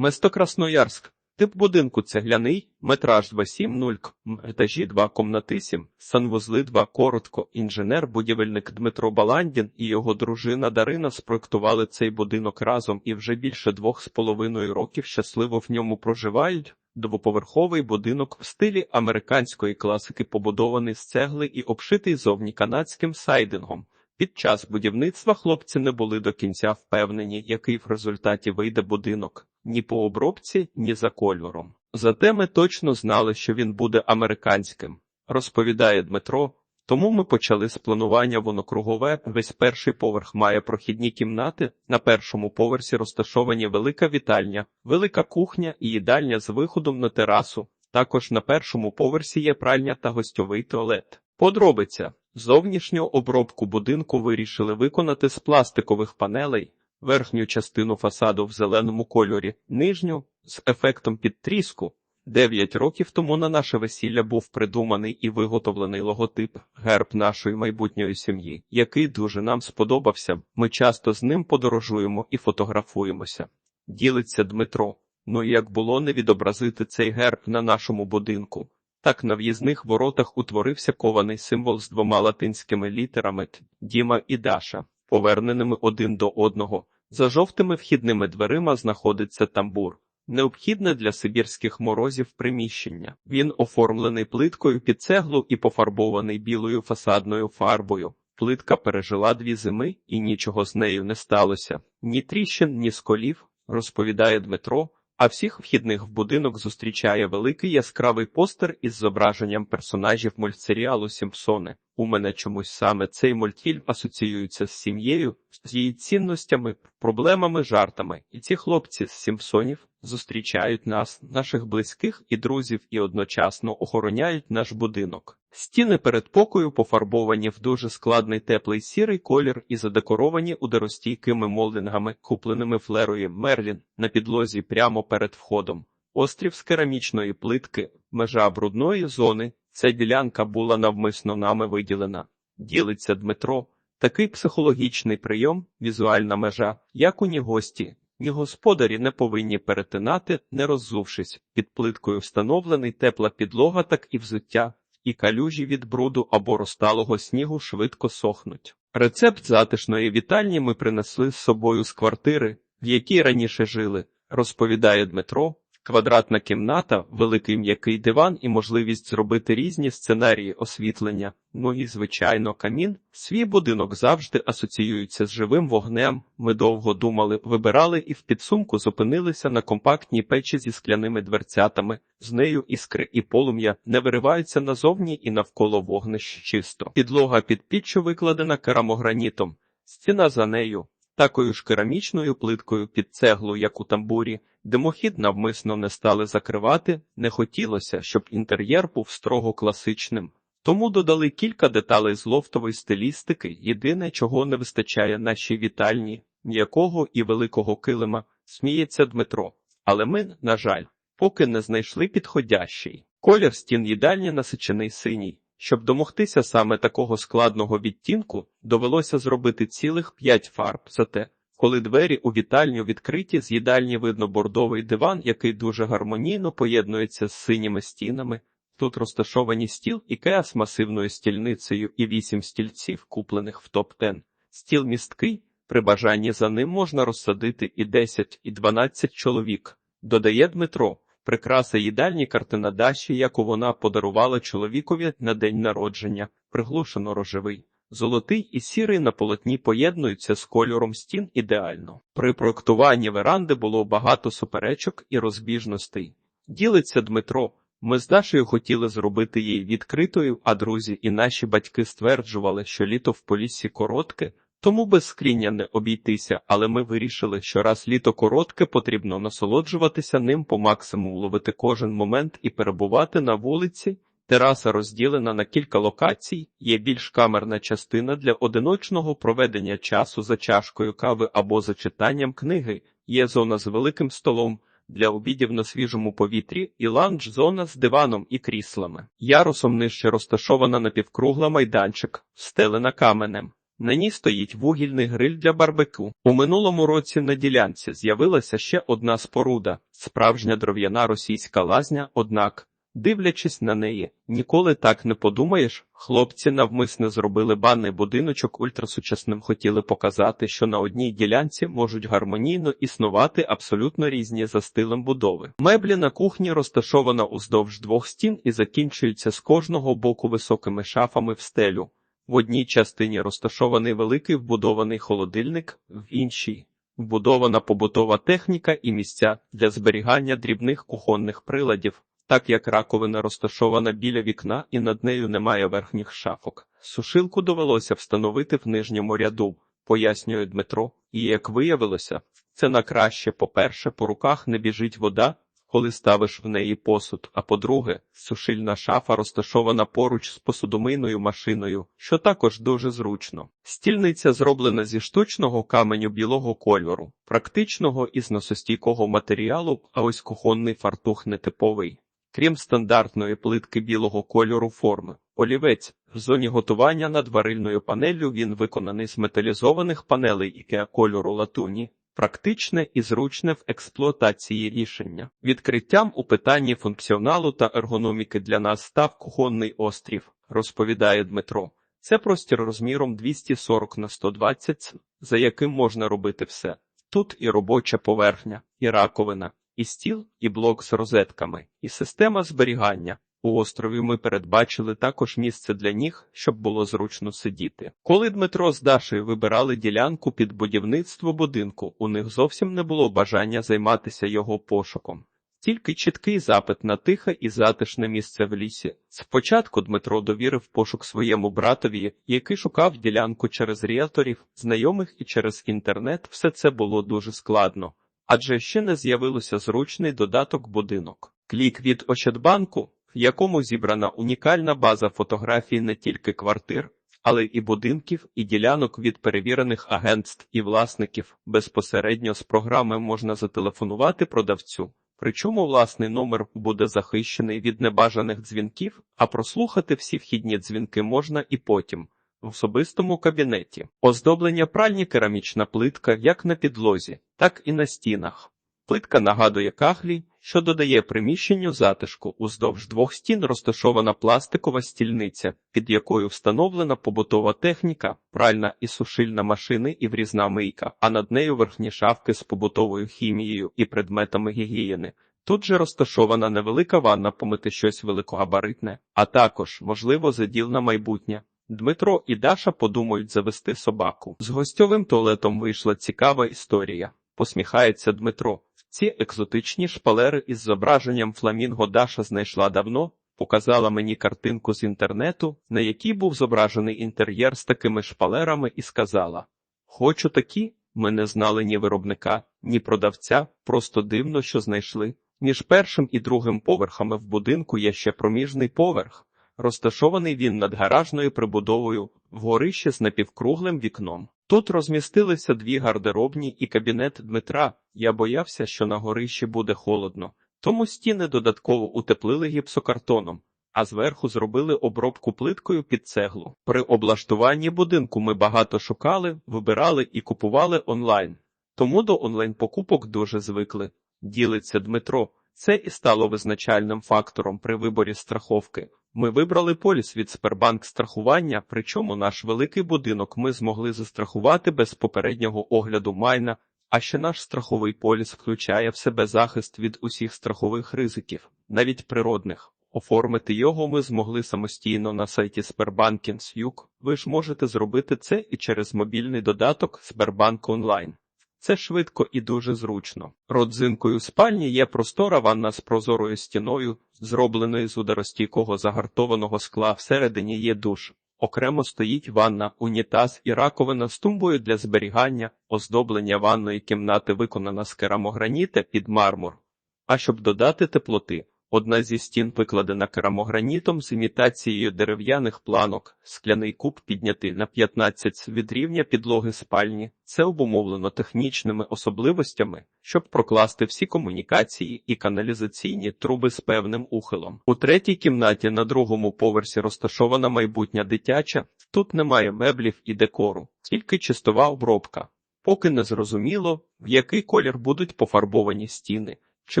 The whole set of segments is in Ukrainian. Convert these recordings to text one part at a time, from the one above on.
Место Красноярськ. Тип будинку цегляний, метраж 270 к, м, етажі 2 комнати 7, санвузли 2 коротко. Інженер-будівельник Дмитро Баландін і його дружина Дарина спроектували цей будинок разом і вже більше двох з половиною років щасливо в ньому проживають. Двоповерховий будинок в стилі американської класики побудований з цегли і обшитий зовні канадським сайдингом. Під час будівництва хлопці не були до кінця впевнені, який в результаті вийде будинок ні по обробці, ні за кольором. Зате ми точно знали, що він буде американським, розповідає Дмитро. Тому ми почали з планування воно кругове. Весь перший поверх має прохідні кімнати. На першому поверсі розташовані велика вітальня, велика кухня і їдальня з виходом на терасу. Також на першому поверсі є пральня та гостьовий туалет. Подробиця зовнішню обробку будинку вирішили виконати з пластикових панелей. Верхню частину фасаду в зеленому кольорі, нижню з ефектом підтріску. Дев'ять років тому на наше весілля був придуманий і виготовлений логотип герб нашої майбутньої сім'ї, який дуже нам сподобався. Ми часто з ним подорожуємо і фотографуємося. Ділиться Дмитро. Ну як було не відобразити цей герб на нашому будинку. Так на в'їзних воротах утворився кований символ з двома латинськими літерами Діма і Даша, поверненими один до одного. За жовтими вхідними дверима знаходиться тамбур. Необхідне для сибірських морозів приміщення. Він оформлений плиткою під цеглу і пофарбований білою фасадною фарбою. Плитка пережила дві зими, і нічого з нею не сталося. Ні тріщин, ні сколів, розповідає Дмитро. А всіх вхідних в будинок зустрічає великий яскравий постер із зображенням персонажів мультсеріалу Сімпсони. У мене чомусь саме цей мультфільм асоціюється з сім'єю, з її цінностями, проблемами, жартами. І ці хлопці з Сімпсонів зустрічають нас, наших близьких і друзів, і одночасно охороняють наш будинок. Стіни передпокою пофарбовані в дуже складний теплий сірий колір і задекоровані удоростійкими молдингами, купленими флерою Мерлін на підлозі прямо перед входом. Острів з керамічної плитки, межа брудної зони. Ця ділянка була навмисно нами виділена. Ділиться Дмитро. Такий психологічний прийом, візуальна межа, як у ні гості, ні господарі не повинні перетинати, не роззувшись. Під плиткою встановлений тепла підлога, так і взуття, і калюжі від бруду або розталого снігу швидко сохнуть. Рецепт затишної вітальні ми принесли з собою з квартири, в якій раніше жили, розповідає Дмитро. Квадратна кімната, великий м'який диван і можливість зробити різні сценарії освітлення. Ну і, звичайно, камін. Свій будинок завжди асоціюється з живим вогнем. Ми довго думали, вибирали і в підсумку зупинилися на компактній печі зі скляними дверцятами. З нею іскри і полум'я не вириваються назовні і навколо вогнищ чисто. Підлога під піччю викладена керамогранітом, стіна за нею. Такою ж керамічною плиткою під цеглу, як у тамбурі, димохід навмисно не стали закривати, не хотілося, щоб інтер'єр був строго класичним. Тому додали кілька деталей з лофтової стилістики, єдине, чого не вистачає нашій вітальні, м'якого і великого килима, сміється Дмитро. Але ми, на жаль, поки не знайшли підходящий. Колір стін їдальні насичений синій. Щоб домогтися саме такого складного відтінку, довелося зробити цілих п'ять фарб. Зате, коли двері у вітальню відкриті, з їдальні видно бордовий диван, який дуже гармонійно поєднується з синіми стінами. Тут розташовані стіл ікеа з масивною стільницею і вісім стільців, куплених в топ-10. Стіл місткий, при бажанні за ним можна розсадити і 10, і 12 чоловік, додає Дмитро. Прикраса їдальні картина Даші, яку вона подарувала чоловікові на день народження, приглушено рожевий. Золотий і сірий на полотні поєднуються з кольором стін ідеально. При проектуванні веранди було багато суперечок і розбіжностей. Ділиться Дмитро. Ми з Дашею хотіли зробити її відкритою, а друзі і наші батьки стверджували, що літо в поліссі коротке, тому без скріння не обійтися, але ми вирішили, що раз літо коротке, потрібно насолоджуватися ним по максимуму, ловити кожен момент і перебувати на вулиці. Тераса розділена на кілька локацій, є більш камерна частина для одиночного проведення часу за чашкою кави або за читанням книги, є зона з великим столом для обідів на свіжому повітрі і ланч-зона з диваном і кріслами. Ярусом нижче розташована напівкругла майданчик, стелена каменем. На ній стоїть вугільний гриль для барбекю. У минулому році на ділянці з'явилася ще одна споруда, справжня дров'яна російська лазня, однак, дивлячись на неї, ніколи так не подумаєш. Хлопці навмисне зробили банний будиночок ультрасучасним, хотіли показати, що на одній ділянці можуть гармонійно існувати абсолютно різні за стилем будови. Меблі на кухні розташована уздовж двох стін і закінчуються з кожного боку високими шафами в стелю. В одній частині розташований великий вбудований холодильник, в іншій вбудована побутова техніка і місця для зберігання дрібних кухонних приладів, так як раковина розташована біля вікна і над нею немає верхніх шафок. Сушилку довелося встановити в нижньому ряду, пояснює Дмитро, і як виявилося, це на краще, по-перше, по руках не біжить вода, коли ставиш в неї посуд. А по-друге, сушильна шафа розташована поруч з посудомийною машиною, що також дуже зручно. Стільниця зроблена зі штучного каменю білого кольору, практичного і зносостійкого матеріалу, а ось кухонний фартух нетиповий. Крім стандартної плитки білого кольору форми, олівець в зоні готування над варильною панеллю він виконаний з металізованих панелей IKEA кольору латуні, практичне і зручне в експлуатації рішення. Відкриттям у питанні функціоналу та ергономіки для нас став кухонний острів, розповідає Дмитро. Це простір розміром 240 на 120, за яким можна робити все. Тут і робоча поверхня, і раковина, і стіл, і блок з розетками, і система зберігання. У острові ми передбачили також місце для ніг, щоб було зручно сидіти. Коли Дмитро з Дашею вибирали ділянку під будівництво будинку, у них зовсім не було бажання займатися його пошуком. Тільки чіткий запит на тихе і затишне місце в лісі. Спочатку Дмитро довірив пошук своєму братові, який шукав ділянку через ріелторів, знайомих і через інтернет. Все це було дуже складно, адже ще не з'явилося зручний додаток будинок. Клік від Ощадбанку, в якому зібрана унікальна база фотографій не тільки квартир, але і будинків, і ділянок від перевірених агентств і власників. Безпосередньо з програми можна зателефонувати продавцю. Причому власний номер буде захищений від небажаних дзвінків, а прослухати всі вхідні дзвінки можна і потім, в особистому кабінеті. Оздоблення пральні керамічна плитка як на підлозі, так і на стінах. Плитка нагадує кахлі, що додає приміщенню затишку. Уздовж двох стін розташована пластикова стільниця, під якою встановлена побутова техніка, пральна і сушильна машини і врізна мийка, а над нею верхні шафки з побутовою хімією і предметами гігієни. Тут же розташована невелика ванна помити щось великогабаритне, а також, можливо, заділ на майбутнє. Дмитро і Даша подумають завести собаку. З гостьовим туалетом вийшла цікава історія. Посміхається Дмитро. Ці екзотичні шпалери із зображенням фламінго Даша знайшла давно, показала мені картинку з інтернету, на якій був зображений інтер'єр з такими шпалерами, і сказала: Хочу такі, ми не знали ні виробника, ні продавця, просто дивно, що знайшли. Між першим і другим поверхами в будинку є ще проміжний поверх. Розташований він над гаражною прибудовою, вгорище з напівкруглим вікном. Тут розмістилися дві гардеробні і кабінет Дмитра. Я боявся, що на горищі буде холодно, тому стіни додатково утеплили гіпсокартоном, а зверху зробили обробку плиткою під цеглу. При облаштуванні будинку ми багато шукали, вибирали і купували онлайн. Тому до онлайн-покупок дуже звикли. Ділиться Дмитро. Це і стало визначальним фактором при виборі страховки. Ми вибрали поліс від Спербанк страхування, причому наш великий будинок ми змогли застрахувати без попереднього огляду майна, а ще наш страховий поліс включає в себе захист від усіх страхових ризиків, навіть природних. Оформити його ми змогли самостійно на сайті Sberbank.Юк. Ви ж можете зробити це і через мобільний додаток Сбербанк онлайн. Це швидко і дуже зручно. Родзинкою спальні є простора ванна з прозорою стіною, зробленою з ударостійкого загартованого скла. Всередині є душ. Окремо стоїть ванна, унітаз і раковина з тумбою для зберігання, оздоблення ванної кімнати виконана з керамограніта під мармур. А щоб додати теплоти, Одна зі стін викладена керамогранітом з імітацією дерев'яних планок, скляний куб піднятий на 15 від рівня підлоги спальні. Це обумовлено технічними особливостями, щоб прокласти всі комунікації і каналізаційні труби з певним ухилом. У третій кімнаті на другому поверсі розташована майбутня дитяча. Тут немає меблів і декору, тільки чистова обробка. Поки не зрозуміло, в який колір будуть пофарбовані стіни, чи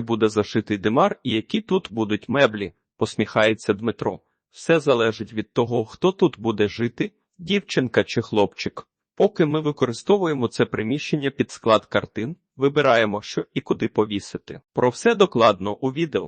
буде зашитий димар і які тут будуть меблі, посміхається Дмитро. Все залежить від того, хто тут буде жити, дівчинка чи хлопчик. Поки ми використовуємо це приміщення під склад картин, вибираємо, що і куди повісити. Про все докладно у відео.